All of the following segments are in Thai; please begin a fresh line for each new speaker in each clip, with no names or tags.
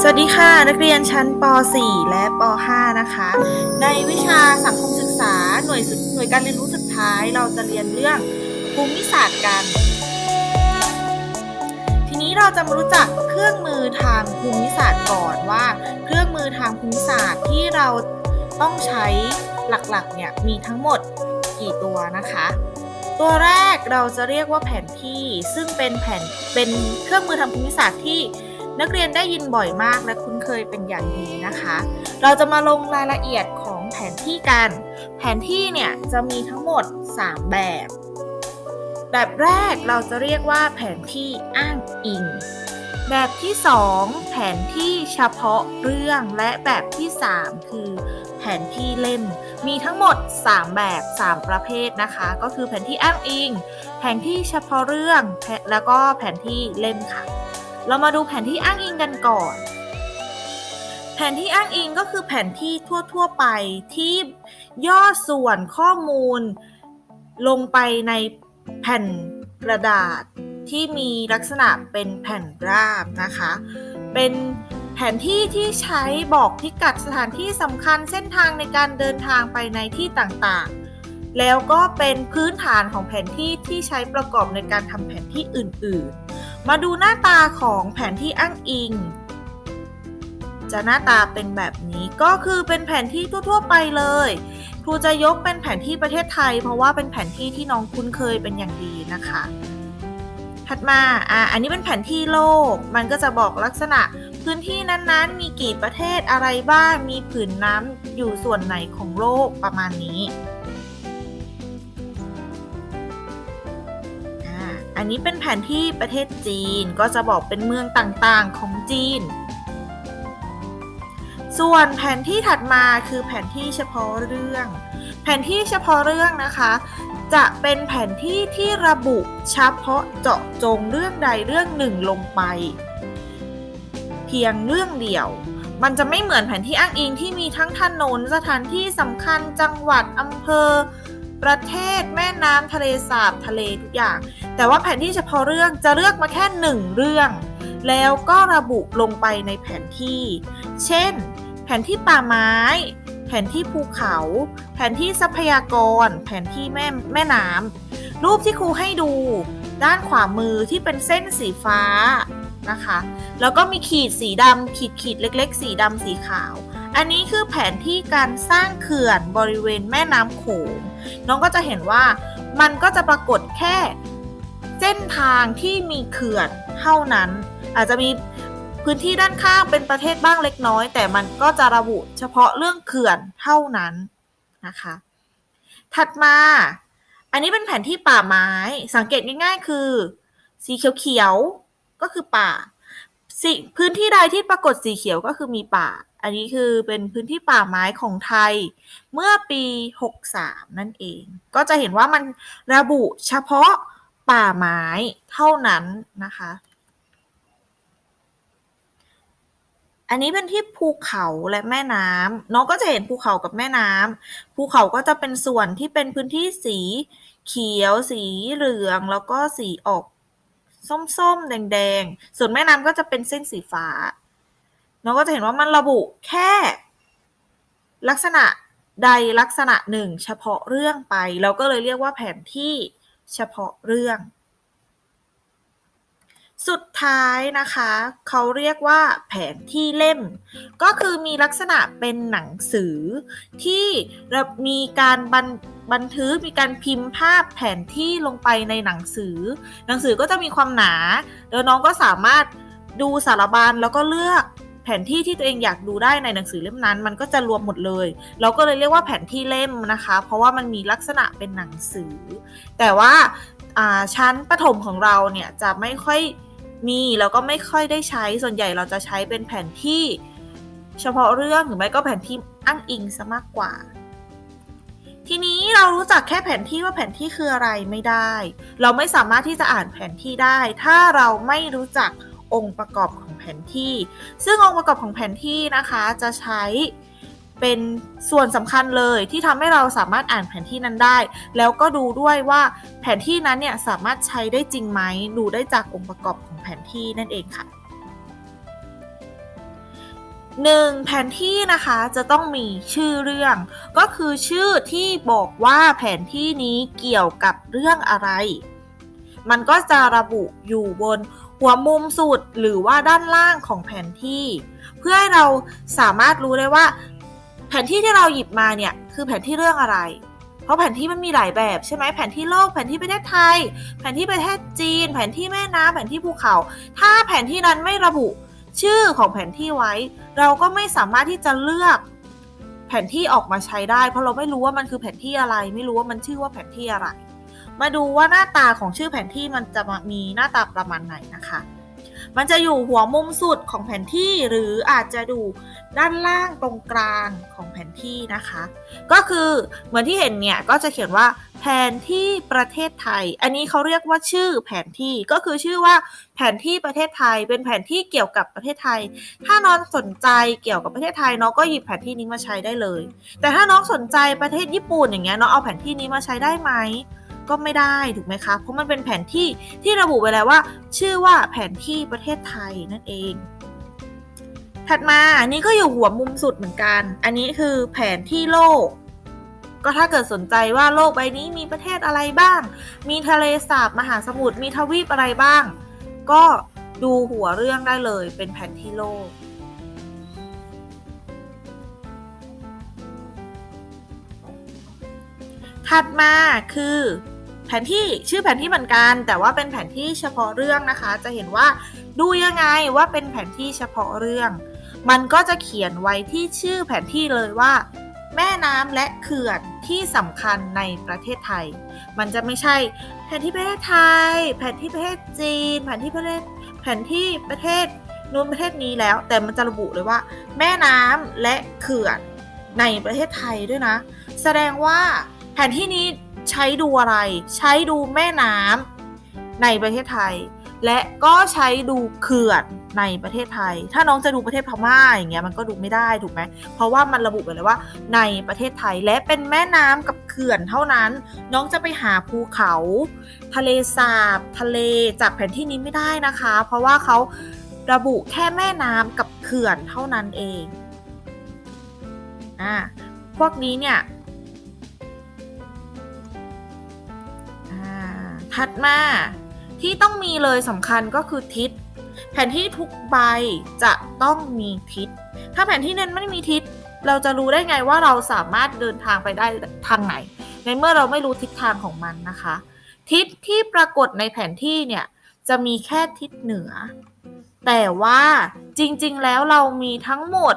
สวัสดีค่ะ นักเรียนชั้นป .4 และป .5 นะคะ ในวิชาสังคมศึกษาหน่วยหน่วยการเรียนรู้สุดท้าย เราจะเรียนเรื่องภูมิศาสตร์กัน ทีนี้เราจะมารู้จักเครื่องมือทางภูมิศาสตร์ก่อนว่า เครื่องมือทางภูมิศาสตร์ที่เราต้องใช้หลักๆเนี่ยมีทั้งหมดกี่ตัวนะคะ ตัวแรกเราจะเรียกว่าแผนที่ซึ่งเป็นแผนเป็นเครื่องมือทางภูมิศาสตร์ที่ นักเรียนได้ยินบ่อยมากและคุ้นเคยเป็นอย่างดีนะคะ เราจะมาลงรายละเอียดของแผนที่กัน แผนที่เนี่ยจะมีทั้งหมด 3 แบบ แบบแรกเราจะเรียกว่าแผนที่อ้างอิง แบบที่ 2 แผนที่เฉพาะเรื่องและแบบที่ 3 คือแผนที่เล่ม มีทั้งหมด 3 แบบ 3 ประเภทนะคะ ก็คือแผนที่อ้างอิง แผนที่เฉพาะเรื่องแแล้วก็แผนที่เล่มค่ะ เรามาดูแผนที่อ้างอิงกันก่อน แผนที่อ้างอิงก็คือแผนที่ทั่ว ๆ ไปที่ย่อส่วนข้อมูล ลงไปในแผ่นกระดาษที่มีลักษณะเป็นแผ่นราบนะคะ เป็นแผนที่ที่ใช้บอกพิกัดสถานที่สำคัญเส้นทางในการเดินทางไปในที่ต่างๆ แล้วก็เป็นพื้นฐานของแผนที่ที่ใช้ประกอบในการทำแผนที่อื่น ๆ มาดูหน้าตาของแผนที่อ้างอิง จะหน้าตาเป็นแบบนี้ก็คือเป็นแผนที่ทั่ว ๆ ไปเลย ครูจะยกเป็นแผนที่ประเทศไทย เพราะว่าเป็นแผนที่ที่น้องคุ้นเคยเป็นอย่างดีนะคะ ถัดมาอ่าอันนี้เป็นแผนที่โลก มันก็จะบอกลักษณะพื้นที่นั้นๆ มีกี่ประเทศอะไรบ้าง มีผืนน้ำอยู่ส่วนไหนของโลกประมาณนี้ นนี้เป็นแผนที่ประเทศจีนก็จะบอกเป็นเมืองต่างๆของจีน ส่วนแผนที่ถัดมาคือแผนที่เฉพาะเรื่อง แผนที่เฉพาะเรื่องนะคะ จะเป็นแผนที่ที่ระบุเฉพาะเจาะจงเรื่องใดเรื่องหนึ่งลงไป เพียงเรื่องเดียวมันจะไม่เหมือนแผนที่อ้างอิงที่มีทั้งถนนสถานที่สำคัญจังหวัดอำเภอ ประเทศแม่น้ำทะเลสาบทะเลทุกอย่าง แต่ว่าแผนที่เฉพาะเรื่องจะเลือกมาแค่หนึ่งเรื่อง แล้วก็ระบุลงไปในแผนที่ เช่น แผนที่ป่าไม้ แผนที่ภูเขา แผนที่ทรัพยากร แผนที่แม่แม่น้ำรูปที่ครูให้ดู ด้านขวามือที่เป็นเส้นสีฟ้านะคะ แล้วก็มีขีดสีดำขีดขีดเล็ก ๆ สีดำสีขาว อันนี้คือแผนที่การสร้างเขื่อนบริเวณแม่น้ำโขงน้องก็จะเห็นว่ามันก็จะปรากฏแค่เส้นทางที่มีเขื่อนเท่านั้น อาจจะมีพื้นที่ด้านข้างเป็นประเทศบ้างเล็กน้อย แต่มันก็จะระบุเฉพาะเรื่องเขื่อนเท่านั้นนะคะ ถัดมา อันนี้เป็นแผนที่ป่าไม้ สังเกตง่ายๆ คือ สีเขียวๆก็คือป่าสีพื้นที่ใดที่ปรากฏสีเขียวก็คือมีป่า อันนี้คือเป็นพื้นที่ป่าไม้ของไทย เมื่อปี 63 นั่นเอง ก็จะเห็นว่ามันระบุเฉพาะป่าไม้เท่านั้นนะคะ อันนี้เป็นที่ภูเขาและแม่น้ำน้องก็จะเห็นภูเขากับแม่น้ำภูเขาก็จะเป็นส่วนที่เป็นพื้นที่สีเขียว สีเหลือง แล้วก็สีออกส้มๆ แดง ๆ ส่วนแม่น้ำก็จะเป็นเส้นสีฟ้า น้องก็จะเห็นว่ามันระบุแค่ ลักษณะใดลักษณะหนึ่ง เฉพาะเรื่องไป เราก็เลยเรียกว่าแผนที่เฉพาะเรื่อง สุดท้ายนะคะ เขาเรียกว่าแผนที่เล่ม ก็คือมีลักษณะเป็นหนังสือ ที่มีการบันบันทึกมีการพิมพ์ภาพแผนที่ลงไปในหนังสือ หนังสือก็จะมีความหนา แล้วน้องก็สามารถดูสารบัญแล้วก็เลือก แผนที่ที่ตัวเองอยากดูได้ในหนังสือเล่มนั้น มันก็จะรวมหมดเลย เราก็เลยเรียกว่าแผนที่เล่มนะคะ เพราะว่ามันมีลักษณะเป็นหนังสือ แต่ว่าชั้นประถมของเราเนี่ยจะไม่ค่อยมีแล้วก็ไม่ค่อยได้ใช้ส่วนใหญ่เราจะใช้เป็นแผนที่เฉพาะเรื่องหรือไม่ก็แผนที่อ้างอิงซะมากกว่า ทีนี้เรารู้จักแค่แผนที่ว่าแผนที่คืออะไรไม่ได้ เราไม่สามารถที่จะอ่านแผนที่ได้ ถ้าเราไม่รู้จัก องค์ประกอบของแผนที่ ซึ่งองค์ประกอบของแผนที่นะคะจะใช้เป็นส่วนสำคัญเลยที่ทำให้เราสามารถอ่านแผนที่นั้นได้ แล้วก็ดูด้วยว่าแผนที่นั้นเนี่ยสามารถใช้ได้จริงไหมดูได้จากองค์ประกอบของแผนที่นั่นเองค่ะหนึ่งแผนที่นะคะจะต้องมีชื่อเรื่อง ก็คือชื่อที่บอกว่าแผนที่นี้เกี่ยวกับเรื่องอะไร มันก็จะระบุอยู่บน หัวมุมสุดหรือว่าด้านล่างของแผนที่ เพื่อให้เราสามารถรู้ได้ว่า แผนที่ที่เราหยิบมาเนี่ยคือแผนที่เรื่องอะไร เพราะแผนที่มันมีหลายแบบใช่ไหมแผนที่โลกแผนที่ประเทศไทย แผนที่ประเทศจีน แผนที่แม่น้ำแผนที่ภูเขา ถ้าแผนที่นั้นไม่ระบุชื่อของแผนที่ไว้ เราก็ไม่สามารถที่จะเลือกแผนที่ออกมาใช้ได้ เพราะเราไม่รู้ว่ามันคือแผนที่อะไร ไม่รู้ว่ามันชื่อว่าแผนที่อะไร มาดูว่าหน้าตาของชื่อแผนที่มันจะมีหน้าตาประมาณไหนนะคะ มันจะอยู่หัวมุมสุดของแผนที่หรืออาจจะดูด้านล่างตรงกลางของแผนที่นะคะ ก็คือเหมือนที่เห็นเนี่ยก็จะเขียนว่าแผนที่ประเทศไทย อันนี้เขาเรียกว่าชื่อแผนที่ก็คือชื่อว่าแผนที่ประเทศไทย เป็นแผนที่เกี่ยวกับประเทศไทย ถ้าน้องสนใจเกี่ยวกับประเทศไทยน้องก็หยิบแผนที่นี้มาใช้ได้เลย แต่ถ้าน้องสนใจประเทศญี่ปุ่นอย่างเงี้ยน้องเอาแผนที่นี้มาใช้ได้ไหม ก็ไม่ได้ถูกไหมคะ เพราะมันเป็นแผนที่ที่ระบุไว้แล้วว่า ชื่อว่าแผนที่ประเทศไทยนั่นเอง ถัดมาอันนี้ก็อยู่หัวมุมสุดเหมือนกัน อันนี้คือแผนที่โลก ก็ถ้าเกิดสนใจว่าโลกใบนี้มีประเทศอะไรบ้าง มีทะเลสาบมหาสมุทร มีทวีปอะไรบ้าง ก็ดูหัวเรื่องได้เลยเป็นแผนที่โลกถัดมาคือ แผนที่ชื่อแผนที่เหมือนกัน แต่ว่าเป็นแผนที่เฉพาะเรื่องนะคะ จะเห็นว่าดูยังไงว่าเป็นแผนที่เฉพาะเรื่อง มันก็จะเขียนไว้ที่ชื่อแผนที่เลยว่า แม่น้ำและเขื่อนที่สำคัญในประเทศไทย มันจะไม่ใช่แผนที่ประเทศไทย แผนที่ประเทศจีน แผนที่ประเทศแผนที่ประเทศนู้นประเทศนี้แล้ว แต่มันจะระบุเลยว่า แม่น้ำและเขื่อนในประเทศไทยด้วยนะ แสดงว่าแผนที่นี้ ใช้ดูอะไร ใช้ดูแม่น้ำในประเทศไทย และก็ใช้ดูเขื่อนในประเทศไทย ถ้าน้องจะดูประเทศพม่าอย่างเงี้ยมันก็ดูไม่ได้ถูกไหมเพราะว่ามันระบุไว้เลยว่า ในประเทศไทยและเป็นแม่น้ำกับเขื่อนเท่านั้น น้องจะไปหาภูเขา ทะเลสาบ ทะเลจากแผนที่นี้ไม่ได้นะคะ เพราะว่าเขาระบุแค่แม่น้ำกับเขื่อนเท่านั้นเองอ่าพวกนี้เนี่ย ถัดมาที่ต้องมีเลยสำคัญก็คือทิศ แผนที่ทุกใบจะต้องมีทิศ ถ้าแผนที่นั้นไม่มีทิศ เราจะรู้ได้ไงว่าเราสามารถเดินทางไปได้ทางไหน ในเมื่อเราไม่รู้ทิศทางของมันนะคะ ทิศที่ปรากฏในแผนที่เนี่ยจะมีแค่ทิศเหนือ แต่ว่าจริงๆ แล้วเรามีทั้งหมด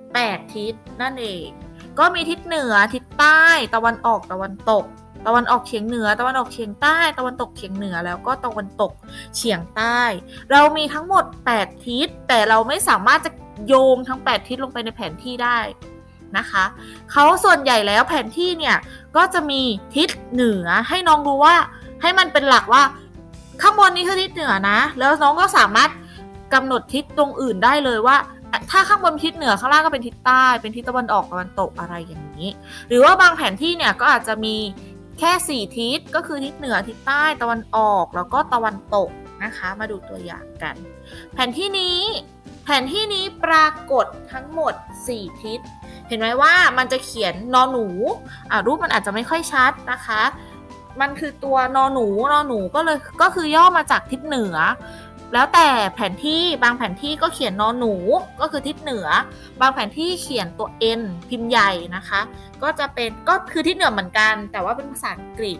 8 ทิศนั่นเอง ก็มีทิศเหนือ ทิศใต้ ตะวันออก ตะวันตก ตะวันออกเฉียงเหนือ ตะวันออกเฉียงใต้ ตะวันตกเฉียงเหนือแล้วก็ตะวันตกเฉียงใต้ เรามีทั้งหมด 8 ทิศ แต่เราไม่สามารถจะโยงทั้ง 8 ทิศลงไปในแผนที่ได้นะคะเขาส่วนใหญ่แล้วแผนที่เนี่ยก็จะมีทิศเหนือให้น้องรู้ว่าให้มันเป็นหลักว่าข้างบนนี้คือทิศเหนือนะ แล้วน้องก็สามารถกำหนดทิศตรงอื่นได้เลยว่า ถ้าข้างบนทิศเหนือข้างล่างก็เป็นทิศใต้ เป็นทิศตะวันออกตะวันตกอะไรอย่างนี้ หรือว่าบางแผนที่เนี่ยก็อาจจะมี แค่ 4 ทิศก็คือทิศเหนือทิศใต้ตะวันออกแล้วก็ตะวันตกนะคะ มาดูตัวอย่างกัน แผนที่นี้ แผนที่นี้ปรากฏทั้งหมด 4 ทิศ เห็นไหมว่ามันจะเขียนนอหนูอ่ารูปมันอาจจะไม่ค่อยชัดนะคะ มันคือตัวนอหนูนอหนูก็เลยก็คือย่อมาจากทิศเหนือ แล้วแต่แผนที่บางแผนที่ก็เขียนนอหนูก็คือทิศเหนือ บางแผนที่เขียนตัว N พิมพ์ใหญ่นะคะ ก็จะเป็นก็คือทิศเหนือเหมือนกัน แต่ว่าเป็นภาษาอังกฤษ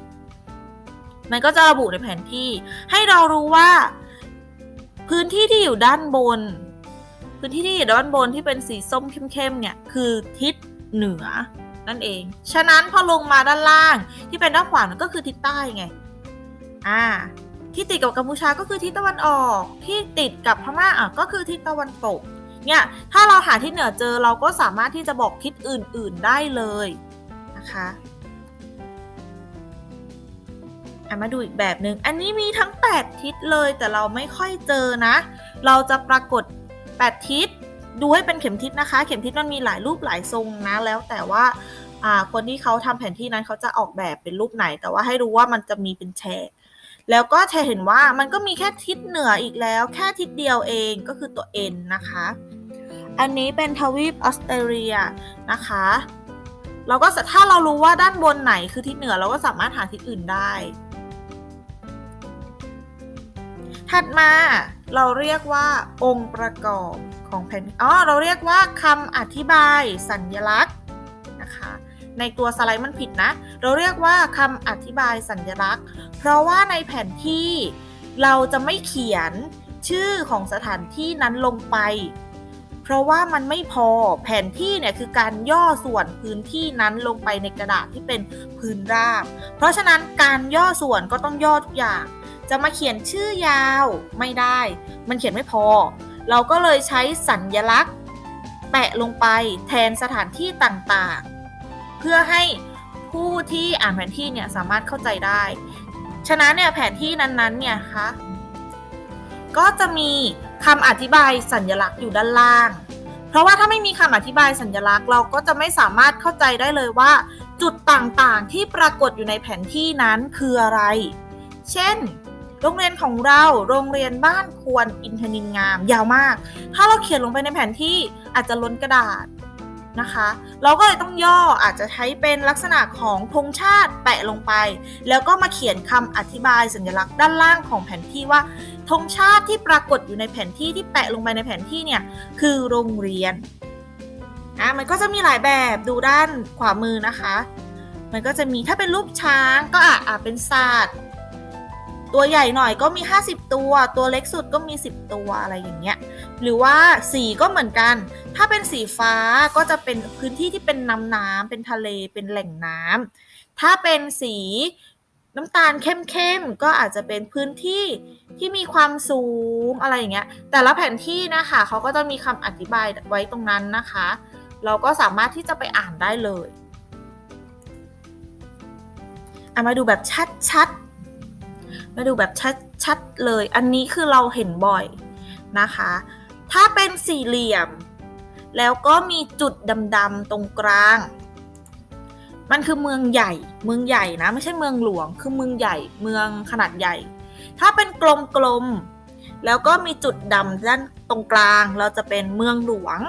มันก็จะระบุในแผนที่ ให้เรารู้ว่า พื้นที่ที่อยู่ด้านบน พื้นที่ที่อยู่ด้านบนที่เป็นสีส้มเข้มๆเนี่ยคือทิศเหนือนั่นเอง ฉะนั้นพอลงมาด้านล่างที่เป็นด้านขวาก็คือทิศใต้ไง อ่า ที่ติดกับกัมพูชาก็คือทิศตะวันออก ที่ติดกับพม่าอะก็คือทิศตะวันตก เนี่ยถ้าเราหาทิศเหนือเจอเราก็สามารถที่จะบอกทิศอื่น ๆได้เลยนะคะมาดูอีกแบบหนึ่งอันนี้มีทั้ง 8 ทิศเลยแต่เราไม่ค่อยเจอนะ เราจะปรากฏ 8 ทิศดูให้เป็นเข็มทิศนะคะ เข็มทิศมันมีหลายรูปหลายทรงนะ แล้วแต่ว่าาคนที่เขาทำแผนที่นั้นเขาจะออกแบบเป็นรูปไหน แต่ว่าให้รู้ว่ามันจะมีเป็นแฉก แล้วก็จะเห็นว่ามันก็มีแค่ทิศเหนืออีกแล้ว แค่ทิศเดียวเองก็คือตัว N นะคะ อันนี้เป็นทวีปออสเตรเลียนะคะเราก็ถ้าเรารู้ว่าด้านบนไหนคือทิศเหนือเราก็สามารถหาทิศอื่นได้ ถัดมาเราเรียกว่าองค์ประกอบของแผ่นอ๋อเราเรียกว่าคำอธิบายสัญลักษณ์ ในตัวสไลด์มันผิดนะ เราเรียกว่าคำอธิบายสัญลักษณ์ เพราะว่าในแผนที่เราจะไม่เขียนชื่อของสถานที่นั้นลงไป เพราะว่ามันไม่พอแผนที่เนี่ยคือการย่อส่วนพื้นที่นั้นลงไปในกระดาษที่เป็นพื้นราบ เพราะฉะนั้นการย่อส่วนก็ต้องย่อทุกอย่าง จะมาเขียนชื่อยาวไม่ได้ มันเขียนไม่พอ เราก็เลยใช้สัญญลักษณ์ แปะลงไปแทนสถานที่ต่างๆ พื่อให้ผู้ที่อ่านแผนที่เนี่ยสามารถเข้าใจได้ ฉะนั้นเนี่ยแผนที่นั้นๆเนี่ยคะก็จะมีคำอธิบายสัญลักษณ์อยู่ด้านล่าง เพราะว่าถ้าไม่มีคำอธิบายสัญลักษณ์เราก็จะไม่สามารถเข้าใจได้เลยว่า จุดต่างๆที่ปรากฏอยู่ในแผนที่นั้นคืออะไร เช่น โรงเรียนของเรา โรงเรียนบ้านควรอินทนินงาม ยาวมาก ถ้าเราเขียนลงไปในแผนที่อาจจะล้นกระดาษ นะคะ เราก็เลยต้องย่ออาจจะใช้เป็นลักษณะของธงชาติแปะลงไป แล้วก็มาเขียนคำอธิบายสัญลักษณ์ด้านล่างของแผนที่ว่าธงชาติที่ปรากฏอยู่ในแผนที่ที่แปะลงไปในแผนที่เนี่ยคือโรงเรียนอะมันก็จะมีหลายแบบดูด้านขวามือนะคะ มันก็จะมีถ้าเป็นรูปช้างก็อาจอาจเป็นศาสตร์ตัวใหญ่หน่อยก็มี 50 ตัว ตัวเล็กสุดก็มี 10 ตัวอะไรอย่างเงี้ย หรือว่าสีก็เหมือนกัน ถ้าเป็นสีฟ้าก็จะเป็นพื้นที่ที่เป็นน้ำน้ำเป็นทะเลเป็นแหล่งน้ำถ้าเป็นสีน้ำตาลเข้มๆก็อาจจะเป็นพื้นที่ที่มีความสูงอะไรอย่างเงี้ย แต่ละแผนที่นะคะเขาก็จะมีคำอธิบายไว้ตรงนั้นนะคะ เราก็สามารถที่จะไปอ่านได้เลยอะมาดูแบบชัดๆ มาดูแบบชัดๆเลย อันนี้คือเราเห็นบ่อยนะคะ ถ้าเป็นสี่เหลี่ยม แล้วก็มีจุดดำๆตรงกลาง มันคือเมืองใหญ่ เมืองใหญ่นะ ไม่ใช่เมืองหลวง คือเมืองใหญ่ เมืองขนาดใหญ่ ถ้าเป็นกลมๆ แล้วก็มีจุดดำด้านตรงกลาง เราจะเป็นเมืองหลวง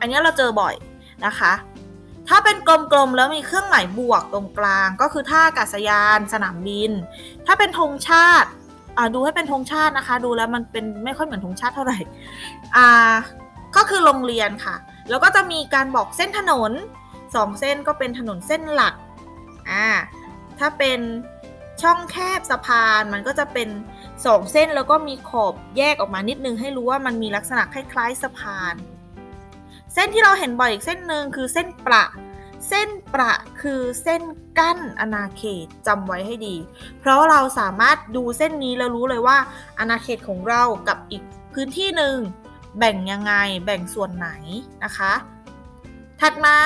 อันนี้เราเจอบ่อยนะคะ ถ้าเป็นกลมๆ แล้วมีเครื่องหมายบวกตรงกลาง ก็คือท่าอากาศยาน สนามบิน ถ้าเป็นธงชาติ อ่าดูให้เป็นธงชาตินะคะ ดูแล้วมันเป็นไม่ค่อยเหมือนธงชาติเท่าไหร่อ่าก็คือโรงเรียนค่ะ แล้วก็จะมีการบอกเส้นถนนสองเส้นก็เป็นถนนเส้นหลักอ่าถ้าเป็นช่องแคบสะพานมันก็จะเป็นสองเส้นแล้วก็มีขอบแยกออกมานิดนึง ให้รู้ว่ามันมีลักษณะคล้ายๆสะพาน เส้นที่เราเห็นบ่อยอีกเส้นหนึ่งคือเส้นประ เส้นประคือเส้นกั้นอาณาเขตจำไว้ให้ดี เพราะเราสามารถดูเส้นนี้แล้วรู้เลยว่าอาณาเขตของเรากับอีกพื้นที่หนึ่งแบ่งยังไงแบ่งส่วนไหนนะคะ ถัดมา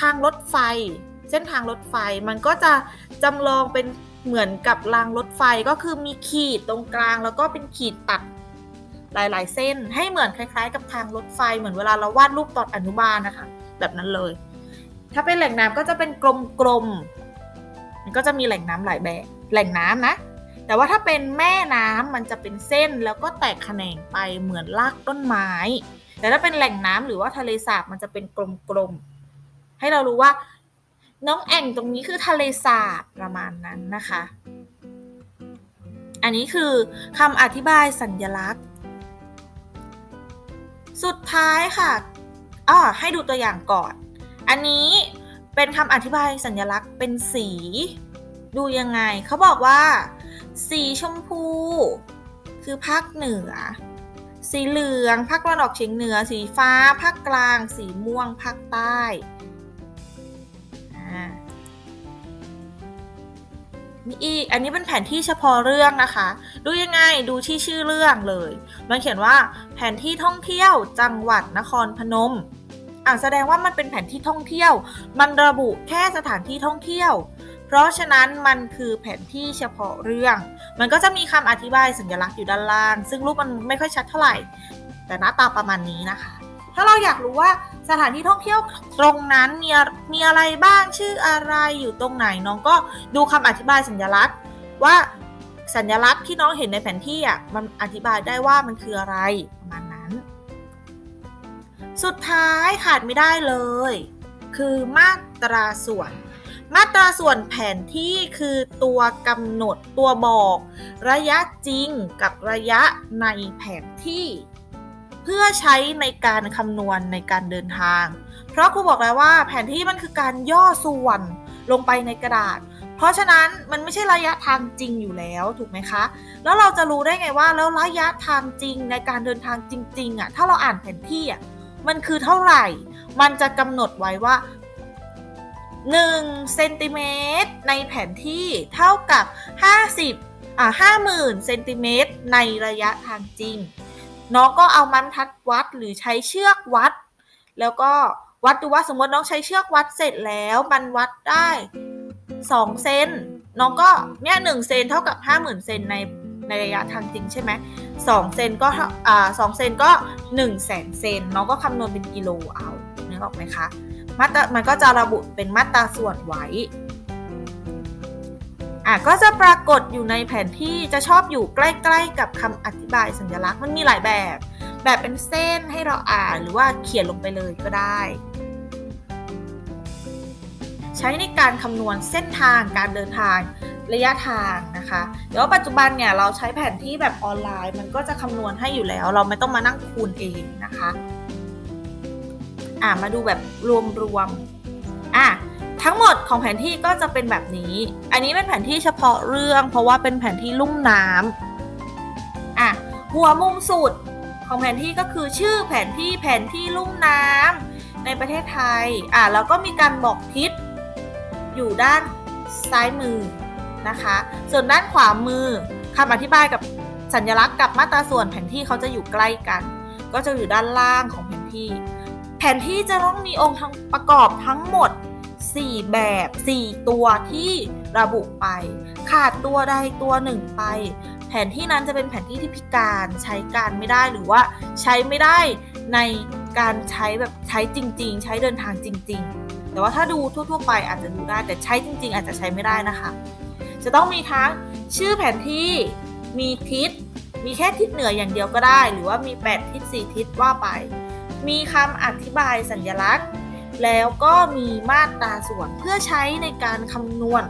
ทางรถไฟ เส้นทางรถไฟมันก็จะจำลองเป็นเหมือนกับรางรถไฟก็คือมีขีดตรงกลาง แล้วก็เป็นขีดตัดหลาย ๆ เส้นให้เหมือนคล้าย ๆ กับทางรถไฟเหมือนเวลาเราวาดรูปตอนอนุบาลนะคะ แบบนั้นเลย ถ้าเป็นแหล่งน้ำก็จะเป็นกลมๆมันก็จะมีแหล่งน้ำหลายแบบแหล่งน้ำนะ แต่ว่าถ้าเป็นแม่น้ำมันจะเป็นเส้นแล้วก็แตกแขนงไปเหมือนรากต้นไม้ แต่ถ้าเป็นแหล่งน้ำหรือว่าทะเลสาบมันจะเป็นกลมๆให้เรารู้ว่า น้องแอ่งตรงนี้คือทะเลสาบประมาณนั้นนะคะ อันนี้คือคำอธิบายสัญญลักษณ์สุดท้ายค่ะอ้อให้ดูตัวอย่างก่อน อันนี้เป็นคำอธิบายสัญลักษณ์เป็นสี ดูยังไง เขาบอกว่า สีชมพู คือภาคเหนือ สีเหลืองภาคตะวันออกเฉียงเหนือ สีฟ้าภาคกลาง สีม่วงภาคใต้นี่อีก อันนี้เป็นแผนที่เฉพาะเรื่องนะคะ ดูยังไง ดูที่ชื่อเรื่องเลย มันเขียนว่าแผนที่ท่องเที่ยวจังหวัดนครพนม อ่าแสดงว่ามันเป็นแผนที่ท่องเที่ยว มันระบุแค่สถานที่ท่องเที่ยว เพราะฉะนั้นมันคือแผนที่เฉพาะเรื่อง มันก็จะมีคำอธิบายสัญลักษณ์อยู่ด้านล่าง ซึ่งรูปมันไม่ค่อยชัดเท่าไหร่ แต่หน้าตาประมาณนี้นะคะ ถ้าเราอยากรู้ว่าสถานที่ท่องเที่ยวตรงนั้นมีมีอะไรบ้างชื่ออะไรอยู่ตรงไหนน้องก็ดูคำอธิบายสัญลักษณ์ว่าสัญลักษณ์ที่น้องเห็นในแผนที่อะมันอธิบายได้ว่ามันคืออะไรประมาณ สุดท้ายขาดไม่ได้เลย คือมาตราส่วน มาตราส่วนแผนที่คือตัวกำหนดตัวบอก ระยะจริงกับระยะในแผนที่ เพื่อใช้ในการคำนวณในการเดินทาง เพราะครูบอกแล้วว่าแผนที่มันคือการย่อส่วนลงไปในกระดาษ เพราะฉะนั้นมันไม่ใช่ระยะทางจริงอยู่แล้วถูกไหมคะ แล้วเราจะรู้ได้ไงว่าแล้วระยะทางจริงในการเดินทางจริงๆอะถ้าเราอ่านแผนที่อะ มันคือเท่าไหร่ มันจะกำหนดไว้ว่า1เซนติเมตรในแผนที่เท่ากับ 50อ่า50,000เซนติเมตรในระยะทางจริงน้องก็เอามันทัดวัดหรือใช้เชือกวัด แล้วก็วัดดูว่าสมมติน้องใช้เชือกวัดเสร็จแล้วมันวัดได้2เซนน้องก็เนี่ยหนึ่งเซนเท่ากับ 50,000เซนในในระยะทางจริงใช่ไหม สองเซนก็อ่าสองเซนก็1 0 0 0 0แสนเซนน้องก็คำนวณเป็นกิโลเอานึกออกไหมคะมาตรามันก็จะระบุเป็นมาตราส่วนไว้อะก็จะปรากฏอยู่ในแผนที่จะชอบอยู่ใกล้ ๆ กับคำอธิบายสัญลักษณ์มันมีหลายแบบ แบบเป็นเส้นให้เราอ่านหรือว่าเขียนลงไปเลยก็ได้ ใช้ในการคำนวณเส้นทางการเดินทาง ระยะทางนะคะเดี๋ยวปัจจุบันเนี่ยเราใช้แผนที่แบบออนไลน์ มันก็จะคำนวณให้อยู่แล้ว เราไม่ต้องมานั่งคูณเองนะคะอะมาดูแบบรวมๆอะทั้งหมดของแผนที่ก็จะเป็นแบบนี้ อันนี้เป็นแผนที่เฉพาะเรื่อง เพราะว่าเป็นแผนที่ลุ่มน้ำอะหัวมุมสุดของแผนที่ก็คือชื่อแผนที่แผนที่ลุ่มน้ำในประเทศไทยอะแล้วก็มีการบอกทิศอยู่ด้านซ้ายมือ นะคะ ส่วนด้านขวามือคำอธิบายกับสัญลักษณ์กับมาตราส่วนแผนที่เขาจะอยู่ใกล้กัน ก็จะอยู่ด้านล่างของแผนที่ แผนที่จะต้องมีองค์ทั้งประกอบทั้งหมด 4 แบบ 4 ตัวที่ระบุไป ขาดตัวใดตัวหนึ่งไป แผนที่นั้นจะเป็นแผนที่ที่พิการใช้การไม่ได้หรือว่าใช้ไม่ได้ในการใช้แบบใช้จริง ๆ ใช้เดินทางจริง ๆ แต่ว่าถ้าดูทั่ว ๆ ไปอาจจะดูได้แต่ใช้จริง ๆ อาจจะใช้ไม่ได้นะคะ จะต้องมีทั้งชื่อแผนที่ มีทิศ มีแค่ทิศเหนืออย่างเดียวก็ได้ หรือว่ามี 8 ทิศ 4 ทิศว่าไป มีคำอธิบายสัญลักษณ์ แล้วก็มีมาตราส่วนเพื่อใช้ในการคำนวณ